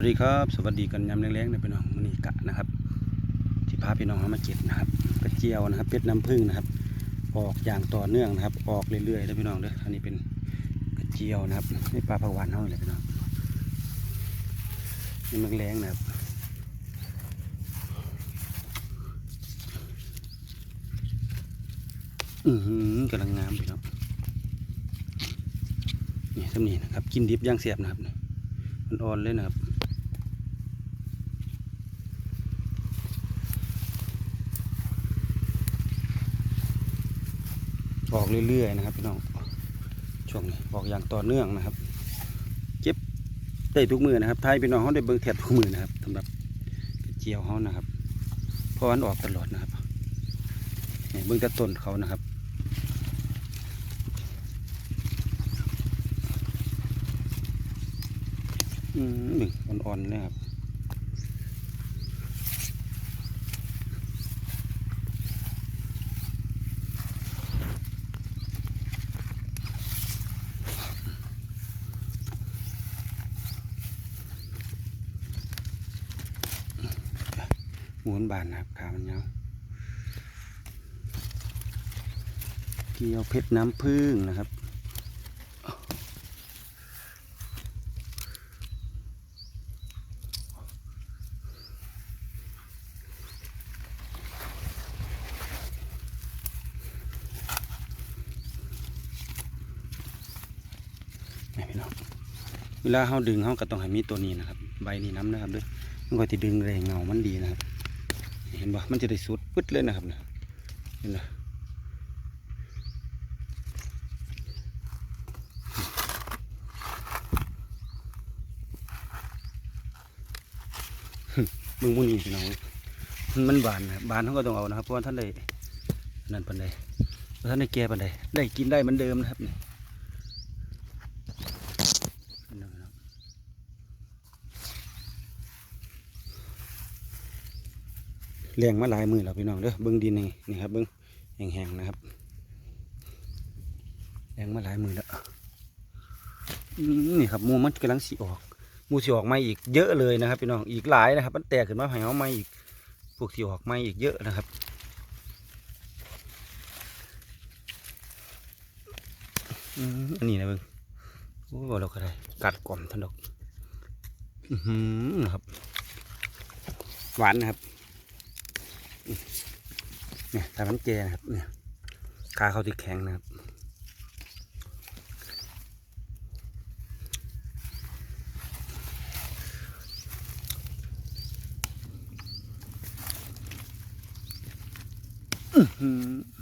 สวัสดีครับสวัสดีกันยามแรงๆนะพี่น้องมันนี่กะนะครับที่พาพี่น้องเอามาเก็บนะครับกระเจียวนะครับเป็ดน้ำผึ้งนะครับ ออกอย่างต่อเนื่องนะครับ ออกเรื่อยๆนะพี่น้องเด้ออันนี้เป็นกระเจียวนะครับนี่ปลาผักหวานเท่าไหร่พี่น้องนี่มันแรงนะครับอือหือกำลังงามพี่น้องนี่ทำนี่นะครับ กินดิบย่างเสียบนะครับมันอ่อนเลยนะครับ ออกเรื่อยๆนะครับพี่น้องช่วงนี้ออกอย่างต่อเนื่องนะครับ เก็บได้ทุกมือนะครับท้ายพี่น้องเขาได้เบิ่งแทบทุกมือนะครับสำหรับเจียวเขานะครับเพราะมันออกตลอดนะครับนี่เบิ่งแต่ต้นเขานะครับอืมหนึ่งอ่อนๆเลยครับ หมูนบานนะครับขามันยาวเกี่ยวเพชรน้ำผึ้งนะครับนี่น้องเวลาเขาดึงเขาก็ต้องให้มีตัวนี้นะครับ ใบนี้น้ำนะครับด้วยมันก็จะดึงแรงเงามันดีนะครับ เห็นปะมันจะได้สุดปึ๊ดเลยนะครับเนี่ยเห็นปะมึงมุนี่พี่น้องมันบานนะบานเขาก็ต้องเอานะครับเพราะว่าท่านได้นั่นปันใดเพราะท่านได้แก่ปันใดได้กินได้เหมือนเดิมนะครับนี่เลี้ยงมาหลายมือแล้วพี่น้องเด้อเบิ้งดินนี่นี่ครับเบิ้งแห้งๆนะครับเลี้ยงมาหลายมือแล้วนี่ครับมูมันกำลังสีออกมูสีออกมาอีกเยอะเลยนะครับพี่น้องอีกหลายนะครับ มันแตกขึ้นมาใหายเอามาอีกพวกสีออกมาอีกเยอะนะครับอันนี้นะเบิ้งโอ้เราก็ได้กัดกล่อมทันดอกอือนะครับ หวานนะครับ เนี่ยตามันแกนะครับเนี่ยขาเขาที่แข็งนะครับอือ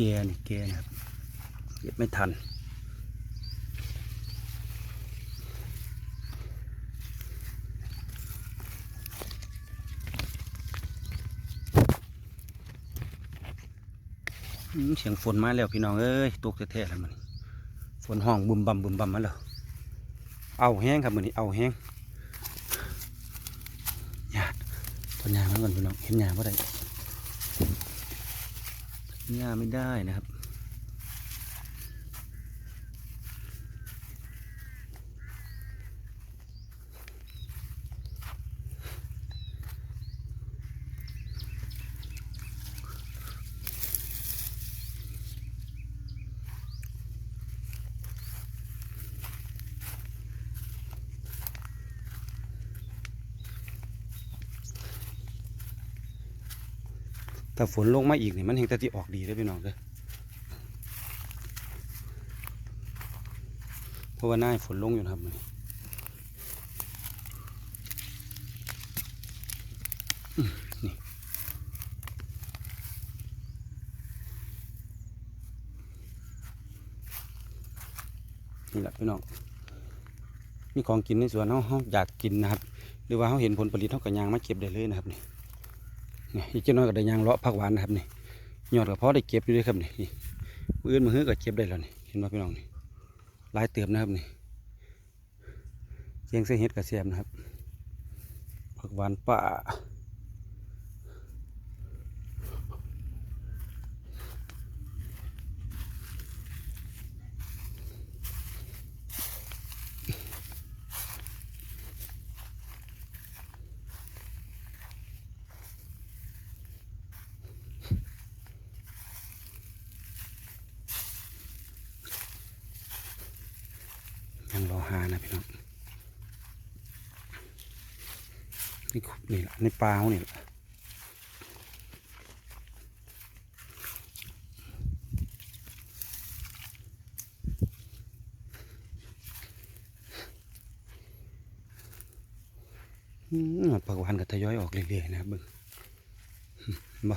เกียร์นี่เกียร์นะครับเก็บไม่ทัน เสียงฝนมาแล้วพี่น้องเอ้ยตกแท้ๆแล้วมันฝนห้องบุมบัมบุมบัมมาแล้วเอาแห้งครับมันนี้เอาแห้งหยาดต้นยางมันก่อนพี่น้องเห็นหยาบ่ได้ หญ้าไม่ได้นะครับ แต่ฝนลงมาอีกนี่มันเห็นต่ที่ออกดีเลยพี่น้องเด้อเพราะว่าหน้าฝนลงอยู่ครับมันนี่นี่แหละพี่น้องมีของกินในสวนเขาเขาอยากกินนะครับ หรือว่าเขาเห็นผลผลิตเขาก็ยางมาเก็บได้เลยนะครับนี่ อีกเจ้าน้อยก็ได้ยางเลาะผักหวานนะครับนี่ยอดกับพอได้เก็บอยู่ด้วยครับนี่มืออื่นมือหื้อก็เก็บได้แล้วนี่เห็นไหมพี่น้องนี่ลายเติมนะครับนี่เสียงเสียเฮ็ดกระเสียมนะครับผักหวานป่า หานะพี่น้องนี่นี่แหละในปลาเนี่แหละอืมผักหวานก็ทยอยออกเรื่อยๆนะบเบิ่งบ่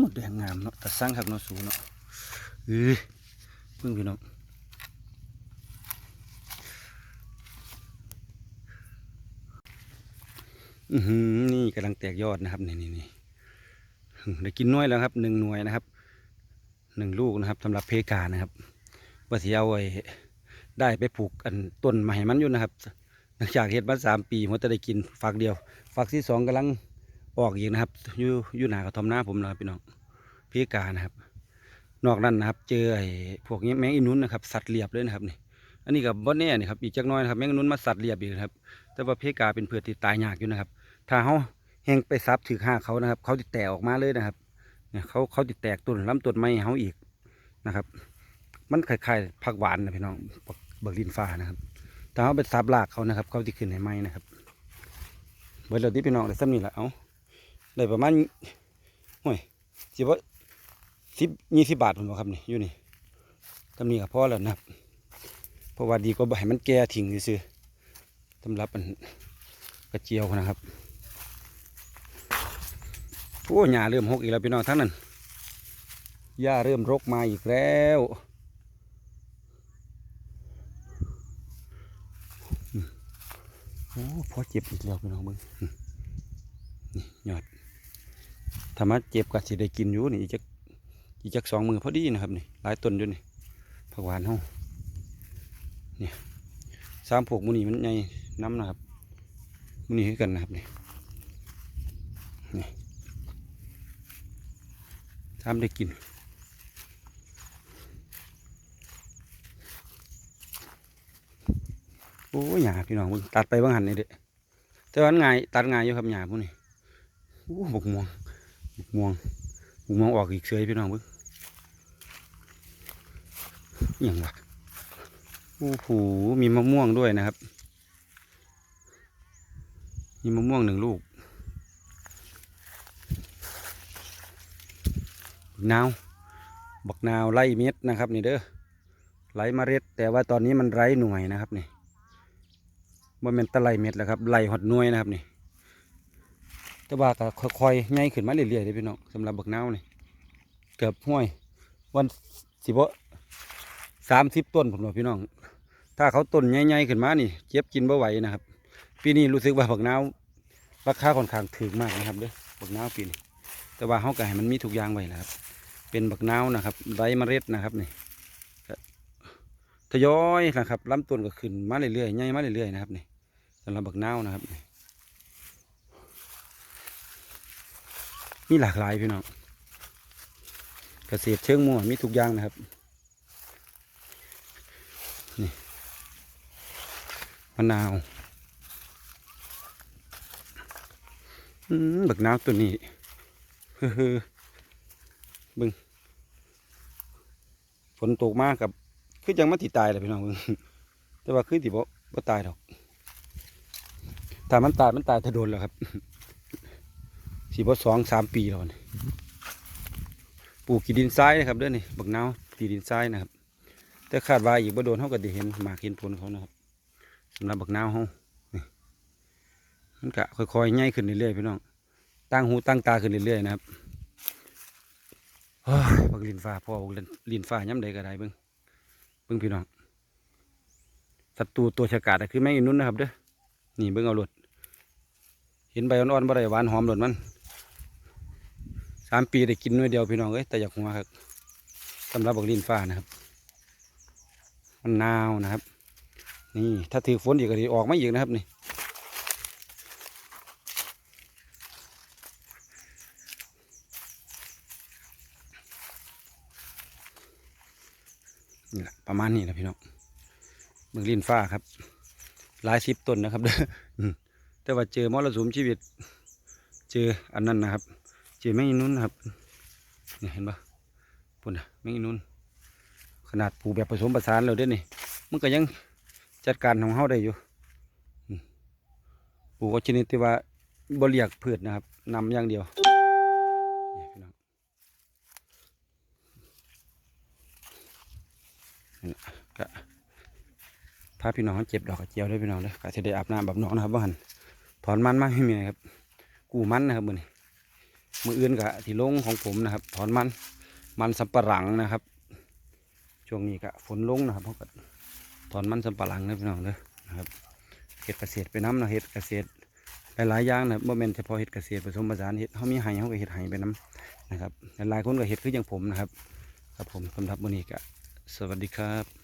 หมดแดงงามเนาะแต่สร้างหักเนาะสูเนาะเอ้ยเพิ่งพี่น้องอือนี่กำลังแตกยอดนะครับนี่นี่นี่ได้กินน้อยแล้วครับหนึ่งหน่วยนะครับหนึ่งลูกนะครับสำหรับเพกานะครับว่าสิเอาไว้ได้ไปปลูกอันต้นใหม่มันอยู่นะครับ หลังจากเฮ็ดมาสามปีมันจะได้กินฝักเดียว ฝักที่สองกำลัง ออกอีกนะครับอยู่อยู่หนากระทอมหน้าผมนะครับพี่น้องพี่กานะครับ นอกนั้นนะครับ เจอไอ้พวกนี้แมงอีนุนนะครับ สัตว์เรียบเลยนะครับนี่ อันนี้กับบอนแน่นี่ครับอีกจักน้อยนะครับแมงอีนุนมาสัตว์เรียบอีกนะครับ แต่ว่าพี่กาเป็นเผือกที่ตายยากอยู่นะครับ ถ้าเขาแหงไปซับถือห้าเขานะครับ เขาติดแตกออกมาเลยนะครับเนี่ยเขาเขาติดแตกต้นลำต้นไม้เขาอีกนะครับ มันคล้ายๆผักหวานนะพี่น้องบักเบิกลินฟ้านะครับถ้าเขาไปซับรากเขานะครับ เขาจะขึ้นในไม้นะครับเบิดเราที่พี่น้องได้ซ้ำนี่แหละเอา ได้ประมาณห่วยสิบว่าสิบยี่สิบบาทผมบอกครับนี่อยู่นี่ตำนี้ก็พอแล้วนะครับเพราะว่าดีกว่าให้มันแก่ทิ้งซื่อสำหรับมันกระเจียวนะครับโอ้หญ้าเริ่มหกอีกแล้วพี่น้องทั้งนั้นหญ้าเริ่มรกมาอีกแล้วโอ้พอเจ็บอีกแล้วพี่น้องมึงนี่หยอด ถ้ามาเจ็บก็สิได้กินอยู่นี่อีกจักอีกจักสองมือพอดีนะครับนี่หลายต้นอยู่นี่ผักหวานเฮาเนี่ยสามพวกมูนี่มันใหญ่น้ำนะครับมูนี่คือกันนะครับนี่นี่ทำได้กินโอ้ยหยาพี่น้องเบิ่งตัดไปบางหันนี่เด้อแต่ว่ามันง่ายตัดง่ายอยู่ครับหยาพวกนี้โอ้บกม่วง ม่วงบกม่วงออกอีกเสยพี่น้องบิ่งอย่างวะโอ้โหมีมะม่วงด้วยนะครับ มีมะม่วงหนึ่งลูกนาวบักนาวไล่เม็ดนะครับนี่เด้อไล่เมล็ด แต่ว่าตอนนี้มันไร้หน่วยนะครับนี่บ่แม่นตะไลเม็ดแล้วครับไล่หดหน่วยนะครับนี่ แต่ว่าก็ค่อยๆใหญ่ขึ้นมาเรื่อยๆเลยพี่น้องสำหรับบักนาวนี่เกือบห้วย วันสิบสามสิบต้นผมบอกพี่น้อง ถ้าเขาต้นใหญ่ๆขึ้นมานี่เจ็บกินบ่ไหวนะครับ ปีนี้รู้สึกว่าบักนาวราคาค่อนข้างถึกมากนะครับเด้อบักนาวปีนี้แต่ว่าเขาไก็ให้มันมีทุกอย่างไว้นะครับ เป็นบักนาวนะครับไรเมล็ดนะครับนี่ทยอยนะครับลำต้นก็ขึ้นมาเรื่อยๆใหญ่มาเรื่อยๆนะครับนี่สำหรับบักนาวนะครับ มีหลากหลายพี่น้องเกษตรเชิงมั่วมีทุกอย่างนะครับนี่มะนาวอืมบักนาวตัวนี้เฮ้อบึงฝนตกมากกับคือยังไม่ติตายเลยพี่น้องบึงแต่ว่าคือที่บ่บ่ตายดอกถ้ามันตายมันตายถ้าโดนแล้วครับ สี่พสองสามปีแล้วนี่ปลูกกีดินทรายนะครับเด้อนี่บักนาวกีดินทรายนะครับ แต่คาดว่าอีกบ่โดนเขาก็ได้เห็นหมากเห็นผลเขานะครับสำหรับบักนาวเขานี่มันก็ค่อยๆใหญ่ขึ้นเรื่อยๆพี่น้องตั้งหูตั้งตาขึ้นเรื่อยๆนะครับบักลินฟ้าพ่อบักลินฟ้าย้ำใดก็ได้เบิ่งเบิ่งพี่น้องศัตรูตัวฉกาจอะคือแมงอีนุ่นนะครับเด้อนี่เบิ่งเอาหลดเห็นใบอ่อนๆบ่ได้หวานหอมหลดมันามปีได้กินหน่วยเดียวพี่น้องเอ้ยแต่อยากหัวครับสำหรับบักลินฟ้านะครับ มันหนาวนะครับ นี่ถ้าถือฝนอีกก็ดีออกไมาอีกนะครับนี่นี่แหละประมาณนี้นะพี่น้องเมืองลินฟ้าครับ หลายสิบต้นนะครับเด้อแต่ว่าเจอมรสุมชีวิต เจออันนั้นนะครับ จอแมงอีนุ่นนครับเนี่ยเห็นปะปุ่นนะแมงอีนุ่นขนาดปลูกแบบผสมผสานเลยเด้อนี่มันก็ยังจัดการของเฮาได้อยู่ปูก็ชนิดที่ว่าบริยกพืชนะครับนำอย่างเดียวเนี่ยพี่น้องก็พาพี่น้องเจ็บดอกกระเจียวด้วยพี่น้องเลยก็จะได้อาบน้ำแบบน้องนะครับว่าหันถอนมันมาให้เมียครับกูมันนะครับมือนี้ มืออื่นกับที่ลงของผมนะครับ ถอนมันมันสับปะหลังนะครับ ช่วงนี้ก็ฝนลงนะครับเพราะก็ถอนมันสับปะหลังนะพี่น้องเลยนะครับเห็ดเกษตรไปน้ำนะเห็ดเกษตรหลายๆอย่างนะบ่แม่นเฉพาะเห็ดเกษตรผสมผสานเห็ดเขามีไห้เขาก็เห็ดไห้ไปน้ำนะครับหลายๆคนก็เห็ดคืออย่างผมนะครับ ครับผมสำหรับวันนี้ก็สวัสดีครับ